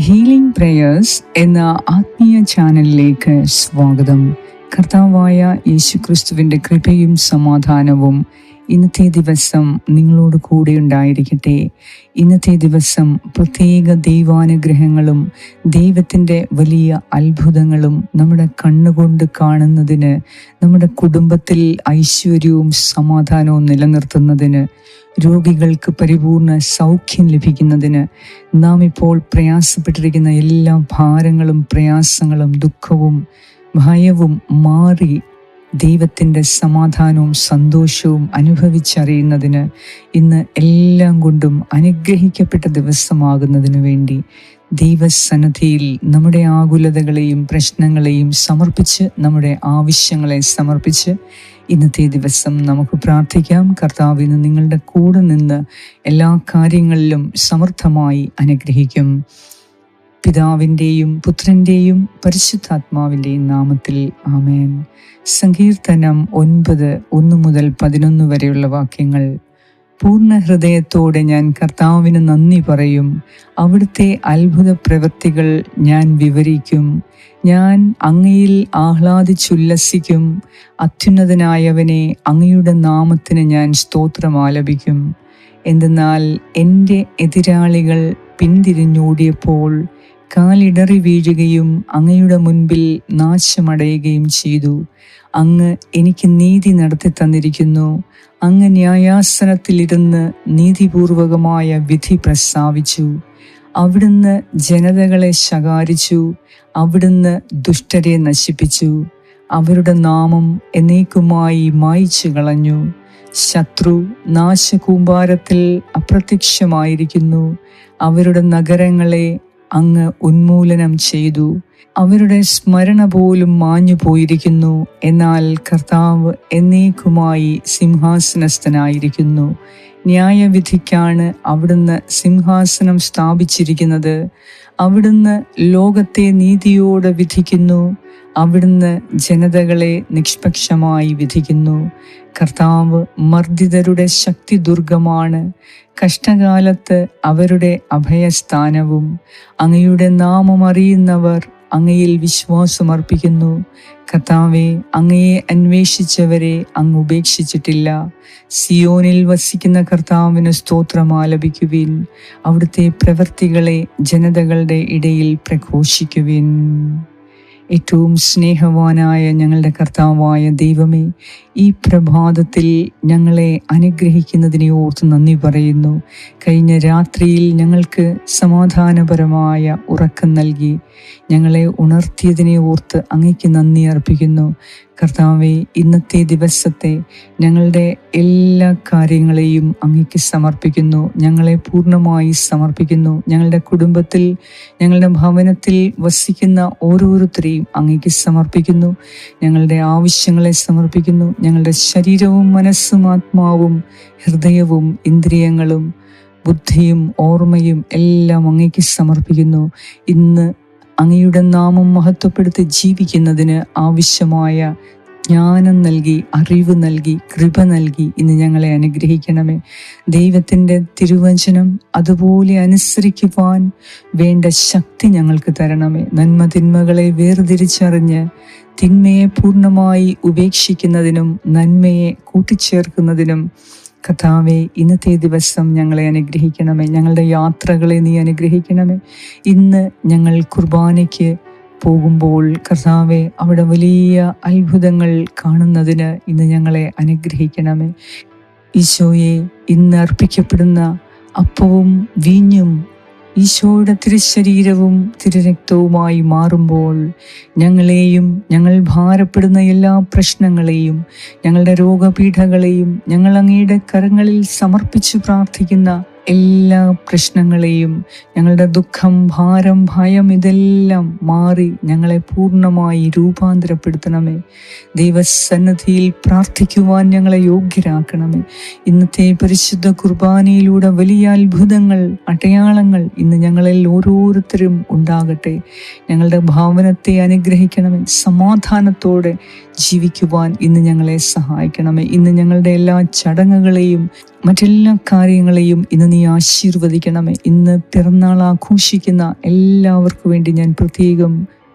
Healing prayers എന്ന ആത്മീയ ചാനലിലേക്ക് സ്വാഗതം. കർത്താവായ യേശുക്രിസ്തുവിന്റെ കൃപയും സമാധാനവും ഇന്നത്തെ ദിവസം നിങ്ങളോട് കൂടെ ഉണ്ടായിരിക്കട്ടെ. ഇന്നത്തെ ദിവസം പ്രത്യേക ദൈവാനുഗ്രഹങ്ങളും ദൈവത്തിന്റെ വലിയ അത്ഭുതങ്ങളും നമ്മുടെ കണ്ണുകൊണ്ട് കാണുന്നതിന് നമ്മുടെ കുടുംബത്തിൽ ഐശ്വര്യവും സമാധാനവും നിലനിർത്തുന്നതിന് രോഗികൾക്ക് പരിപൂർണ സൗഖ്യം ലഭിക്കുന്നതിന് നാം ഇപ്പോൾ പ്രയാസപ്പെട്ടിരിക്കുന്ന എല്ലാ ഭാരങ്ങളും പ്രയാസങ്ങളും ദുഃഖവും ഭയവും മാറി ദൈവത്തിന്റെ സമാധാനവും സന്തോഷവും അനുഭവിച്ചറിയുന്നതിന് ഇന്ന് എല്ലാം കൊണ്ടും അനുഗ്രഹിക്കപ്പെട്ട ദിവസമാകുന്നതിന് വേണ്ടി ദൈവസന്നദ്ധിയിൽ നമ്മുടെ ആകുലതകളെയും പ്രശ്നങ്ങളെയും സമർപ്പിച്ച് നമ്മുടെ ആവശ്യങ്ങളെ സമർപ്പിച്ച് ഇന്നത്തെ ദിവസം നമുക്ക് പ്രാർത്ഥിക്കാം. കർത്താവിന് നിങ്ങളുടെ കൂടെ നിന്ന് എല്ലാ കാര്യങ്ങളിലും സമർത്ഥമായി അനുഗ്രഹിക്കും. പിതാവിന്റെയും പുത്രന്റെയും പരിശുദ്ധാത്മാവിന്റെയും നാമത്തിൽ ആമേൻ. സങ്കീർത്തനം ഒൻപത് ഒന്ന് മുതൽ പതിനൊന്ന് വരെയുള്ള വാക്യങ്ങൾ പൂർണ ഹൃദയത്തോടെ ഞാൻ കർത്താവിന് നന്ദി പറയും. അവിടുത്തെ അത്ഭുത പ്രവൃത്തികൾ ഞാൻ വിവരിക്കും. ഞാൻ അങ്ങയിൽ ആഹ്ലാദിച്ചുല്ലസിക്കും. അത്യുന്നതനായവനെ അങ്ങയുടെ നാമത്തിന് ഞാൻ സ്തോത്രം ആലപിക്കും. എന്തെന്നാൽ എന്റെ എതിരാളികൾ പിന്തിരിഞ്ഞോടിയപ്പോൾ കാലിടറി വീഴുകയും അങ്ങയുടെ മുൻപിൽ നാശമടയുകയും ചെയ്തു. അങ്ങ് എനിക്ക് നീതി നടത്തി തന്നിരിക്കുന്നു. അങ്ങ് ന്യായാസനത്തിലിരുന്ന് നീതിപൂർവകമായ വിധി പ്രസ്താവിച്ചു. അവിടുന്ന് ജനതകളെ ശകാരിച്ചു. അവിടുന്ന് ദുഷ്ടരെ നശിപ്പിച്ചു. അവരുടെ നാമം എന്നേക്കുമായി മായിച്ചു കളഞ്ഞു. ശത്രു നാശകൂമ്പാരത്തിൽ അപ്രത്യക്ഷമായിരിക്കുന്നു. അവരുടെ നഗരങ്ങളെ അങ്ങ് ഉന്മൂലനം ചെയ്തു. അവരുടെ സ്മരണ പോലും മാഞ്ഞു പോയിരിക്കുന്നു. എന്നാൽ കർത്താവ് എന്നേക്കുമായി സിംഹാസനസ്ഥനായിരിക്കുന്നു. ന്യായവിധിക്കാണ് അവിടുന്ന് സിംഹാസനം സ്ഥാപിച്ചിരിക്കുന്നത്. അവിടുന്ന് ലോകത്തെ നീതിയോടെ വിധിക്കുന്നു. അവിടുന്ന് ജനതകളെ നിഷ്പക്ഷമായി വിധിക്കുന്നു. കർത്താവ് മർദ്ദിതരുടെ ശക്തി ദുർഗമാണ്. കഷ്ടകാലത്ത് അവരുടെ അഭയസ്ഥാനവും അങ്ങയുടെ നാമം അറിയുന്നവർ അങ്ങയിൽ വിശ്വാസമർപ്പിക്കുന്നു. കർത്താവെ അങ്ങയെ അന്വേഷിച്ചവരെ അങ്ങ് ഉപേക്ഷിച്ചിട്ടില്ല. സിയോനിൽ വസിക്കുന്ന കർത്താവിന് സ്തോത്രം ആലപിക്കുവിൻ. അവിടുത്തെ പ്രവൃത്തികളെ ജനതകളുടെ ഇടയിൽ പ്രഘോഷിക്കുവിൻ. ഏറ്റവും സ്നേഹവാനായ ഞങ്ങളുടെ കർത്താവായ ദൈവമേ ഈ പ്രഭാതത്തിൽ ഞങ്ങളെ അനുഗ്രഹിക്കുന്നതിനെ ഓർത്ത് നന്ദി പറയുന്നു. കഴിഞ്ഞ രാത്രിയിൽ ഞങ്ങൾക്ക് സമാധാനപരമായ ഉറക്കം നൽകി ഞങ്ങളെ ഉണർത്തിയതിനെ ഓർത്ത് അങ്ങയ്ക്ക് നന്ദി അർപ്പിക്കുന്നു. കർത്താവെ ഇന്നത്തെ ദിവസത്തെ ഞങ്ങളുടെ എല്ലാ കാര്യങ്ങളെയും അങ്ങയ്ക്ക് സമർപ്പിക്കുന്നു. ഞങ്ങളെ പൂർണമായി സമർപ്പിക്കുന്നു. ഞങ്ങളുടെ കുടുംബത്തിൽ ഞങ്ങളുടെ ഭവനത്തിൽ വസിക്കുന്ന ഓരോരുത്തരെയും അങ്ങയ്ക്ക് സമർപ്പിക്കുന്നു. ഞങ്ങളുടെ ആവശ്യങ്ങളെ സമർപ്പിക്കുന്നു. ഞങ്ങളുടെ ശരീരവും മനസ്സും ആത്മാവും ഹൃദയവും ഇന്ദ്രിയങ്ങളും ബുദ്ധിയും ഓർമ്മയും എല്ലാം അങ്ങേക്ക് സമർപ്പിക്കുന്നു. ഇന്ന് അങ്ങയുടെ നാമം മഹത്വപ്പെടുത്തി ജീവിക്കുന്നതിന് ആവശ്യമായ ജ്ഞാനം നൽകി അറിവ് നൽകി കൃപ നൽകി ഇന്ന് ഞങ്ങളെ അനുഗ്രഹിക്കണമേ. ദൈവത്തിന്റെ തിരുവചനം അതുപോലെ അനുസരിക്കുവാൻ വേണ്ട ശക്തി ഞങ്ങൾക്ക് തരണമേ. നന്മ തിന്മകളെ വേർതിരിച്ചറിഞ്ഞ് തിന്മയെ പൂർണമായി ഉപേക്ഷിക്കുന്നതിനും നന്മയെ കൂട്ടിച്ചേർക്കുന്നതിനും കഥാവെ ഇന്നത്തെ ദിവസം ഞങ്ങളെ അനുഗ്രഹിക്കണമേ. ഞങ്ങളുടെ യാത്രകളെ നീ അനുഗ്രഹിക്കണമേ. ഇന്ന് ഞങ്ങൾ കുർബാനയ്ക്ക് പോകുമ്പോൾ കർത്താവെ അവിടെ വലിയ അത്ഭുതങ്ങൾ കാണുന്നതിന് ഇന്ന് ഞങ്ങളെ അനുഗ്രഹിക്കണമേ. ഈശോയെ ഇന്ന് അർപ്പിക്കപ്പെടുന്ന അപ്പവും വീഞ്ഞും ഈശോയുടെ തിരുശരീരവും തിരുരക്തവുമായി മാറുമ്പോൾ ഞങ്ങളെയും ഞങ്ങൾ ഭാരപ്പെടുന്ന എല്ലാ പ്രശ്നങ്ങളെയും ഞങ്ങളുടെ രോഗപീഠകളെയും ഞങ്ങൾ അങ്ങയുടെ കരങ്ങളിൽ സമർപ്പിച്ചു പ്രാർത്ഥിക്കുന്ന എല്ലാ പ്രശ്നങ്ങളെയും ഞങ്ങളുടെ ദുഃഖം ഭാരം ഭയം ഇതെല്ലാം മാറി ഞങ്ങളെ പൂർണമായി രൂപാന്തരപ്പെടുത്തണമേ. ദൈവസന്നദ്ധിയിൽ പ്രാർത്ഥിക്കുവാൻ ഞങ്ങളെ യോഗ്യരാക്കണമേ. ഇന്നത്തെ പരിശുദ്ധ കുർബാനയിലൂടെ വലിയ അത്ഭുതങ്ങൾ അടയാളങ്ങൾ ഇന്ന് ഞങ്ങളിൽ ഓരോരുത്തരും ഉണ്ടാകട്ടെ. ഞങ്ങളുടെ ഭാവനത്തെ അനുഗ്രഹിക്കണമേ. സമാധാനത്തോടെ ജീവിക്കുവാൻ ഇന്ന് ഞങ്ങളെ സഹായിക്കണമേ. ഇന്ന് ഞങ്ങളുടെ എല്ലാ ചടങ്ങുകളെയും മറ്റെല്ലാ കാര്യങ്ങളെയും ഇന്ന് നീ ആശീർവദിക്കണമേ. ഇന്ന് പിറന്നാൾ ആഘോഷിക്കുന്ന എല്ലാവർക്കും വേണ്ടി ഞാൻ പ്രത്യേകം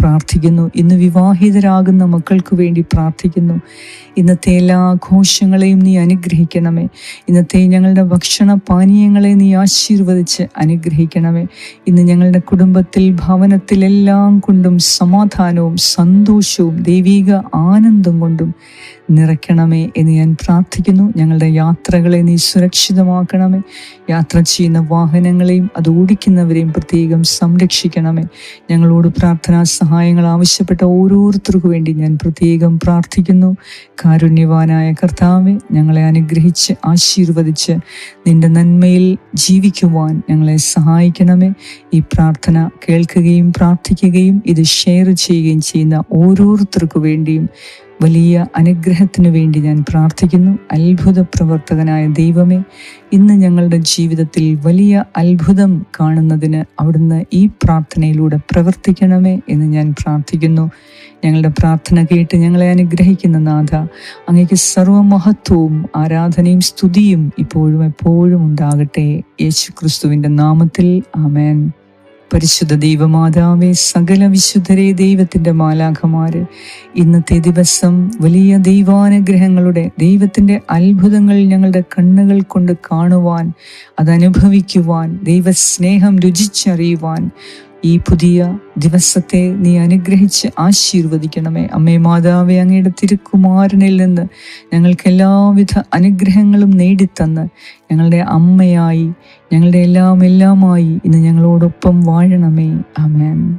പ്രാർത്ഥിക്കുന്നു. ഇന്ന് വിവാഹിതരാകുന്ന മക്കൾക്ക് വേണ്ടി പ്രാർത്ഥിക്കുന്നു. ഇന്നത്തെ എല്ലാ ആഘോഷങ്ങളെയും നീ അനുഗ്രഹിക്കണമേ. ഇന്നത്തെ ഞങ്ങളുടെ ഭക്ഷണ പാനീയങ്ങളെ നീ ആശീർവദിച്ച് അനുഗ്രഹിക്കണമേ. ഇന്ന് ഞങ്ങളുടെ കുടുംബത്തിൽ ഭവനത്തിലെല്ലാം കൊണ്ടും സമാധാനവും സന്തോഷവും ദൈവിക ആനന്ദം കൊണ്ടും നിറയ്ക്കണമേ എന്ന് ഞാൻ പ്രാർത്ഥിക്കുന്നു. ഞങ്ങളുടെ യാത്രകളെ നീ സുരക്ഷിതമാക്കണമേ. യാത്ര ചെയ്യുന്ന വാഹനങ്ങളെയും അത് ഓടിക്കുന്നവരെയും പ്രത്യേകം സംരക്ഷിക്കണമേ. ഞങ്ങളോട് പ്രാർത്ഥനാ സഹായങ്ങൾ ആവശ്യപ്പെട്ട ഓരോരുത്തർക്കു വേണ്ടി ഞാൻ പ്രത്യേകം പ്രാർത്ഥിക്കുന്നു. കാരുണ്യവാനായ കർത്താവെ ഞങ്ങളെ അനുഗ്രഹിച്ച് ആശീർവദിച്ച് നിന്റെ നന്മയിൽ ജീവിക്കുവാൻ ഞങ്ങളെ സഹായിക്കണമേ. ഈ പ്രാർത്ഥന കേൾക്കുകയും പ്രാർത്ഥിക്കുകയും ഇത് ഷെയർ ചെയ്യുകയും ചെയ്യുന്ന ഓരോരുത്തർക്കു വേണ്ടിയും വലിയ അനുഗ്രഹത്തിനു വേണ്ടി ഞാൻ പ്രാർത്ഥിക്കുന്നു. അത്ഭുത പ്രവർത്തകനായ ദൈവമേ ഇന്ന് ഞങ്ങളുടെ ജീവിതത്തിൽ വലിയ അത്ഭുതം കാണുന്നതിന് അവിടുന്ന് ഈ പ്രാർത്ഥനയിലൂടെ പ്രവർത്തിക്കണമേ എന്ന് ഞാൻ പ്രാർത്ഥിക്കുന്നു. ഞങ്ങളുടെ പ്രാർത്ഥന കേട്ട് ഞങ്ങളെ അനുഗ്രഹിക്കുന്ന നാഥ അങ്ങേക്ക് സർവമഹത്വവും ആരാധനയും സ്തുതിയും ഇപ്പോഴും എപ്പോഴും ഉണ്ടാകട്ടെ. യേശു ക്രിസ്തുവിന്റെ നാമത്തിൽ ആമേൻ. പരിശുദ്ധ ദൈവമാതാവേ സകല വിശുദ്ധരെ ദൈവത്തിന്റെ മാലാഖമാര്. ഇന്നത്തെ ദിവസം വലിയ ദൈവാനുഗ്രഹങ്ങളുടെ ദൈവത്തിന്റെ അത്ഭുതങ്ങൾ ഞങ്ങളുടെ കണ്ണുകൾ കൊണ്ട് കാണുവാൻ അതനുഭവിക്കുവാൻ ദൈവസ്നേഹം രുചിച്ചറിയുവാൻ ഈ പുതിയ ദിവസത്തെ നീ അനുഗ്രഹിച്ച് ആശീർവദിക്കണമേ. അമ്മേ മാതാവേ അങ്ങയുടെ തിരുക്കുമാരനിൽ നിന്ന് ഞങ്ങൾക്ക് എല്ലാവിധ അനുഗ്രഹങ്ങളും നേടിത്തന്ന് ഞങ്ങളുടെ അമ്മയായി ഞങ്ങളുടെ എല്ലാം എല്ലാമായി ഇന്ന് ഞങ്ങളോടൊപ്പം വാഴണമേ. അമേൻ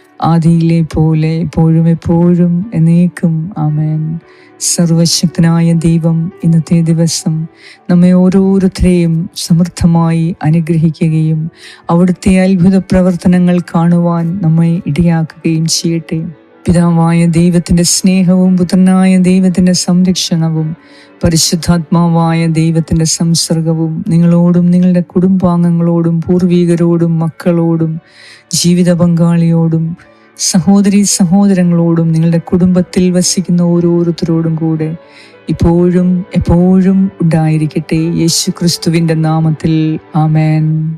ആദിയിലെ പോലെ എപ്പോഴും എപ്പോഴും എന്നേക്കും. ആമേൻ. സർവശക്തനായ ദൈവം ഇന്നത്തെ ദിവസം നമ്മെ ഓരോരുത്തരെയും സമൃദ്ധമായി അനുഗ്രഹിക്കുകയും അവിടുത്തെ അത്ഭുത പ്രവർത്തനങ്ങൾ കാണുവാൻ നമ്മെ ഇടയാക്കുകയും ചെയ്യട്ടെ. പിതാവായ ദൈവത്തിന്റെ സ്നേഹവും പുത്രനായ ദൈവത്തിന്റെ സംരക്ഷണവും പരിശുദ്ധാത്മാവായ ദൈവത്തിന്റെ സംസർഗവും നിങ്ങളോടും നിങ്ങളുടെ കുടുംബാംഗങ്ങളോടും പൂർവീകരോടും മക്കളോടും ജീവിത പങ്കാളിയോടും സഹോദരി സഹോദരങ്ങളോടും നിങ്ങളുടെ കുടുംബത്തിൽ വസിക്കുന്ന ഓരോരുത്തരോടും കൂടെ ഇപ്പോഴും എപ്പോഴും ഉണ്ടായിരിക്കട്ടെ. യേശു ക്രിസ്തുവിന്റെ നാമത്തിൽ. ആമേൻ.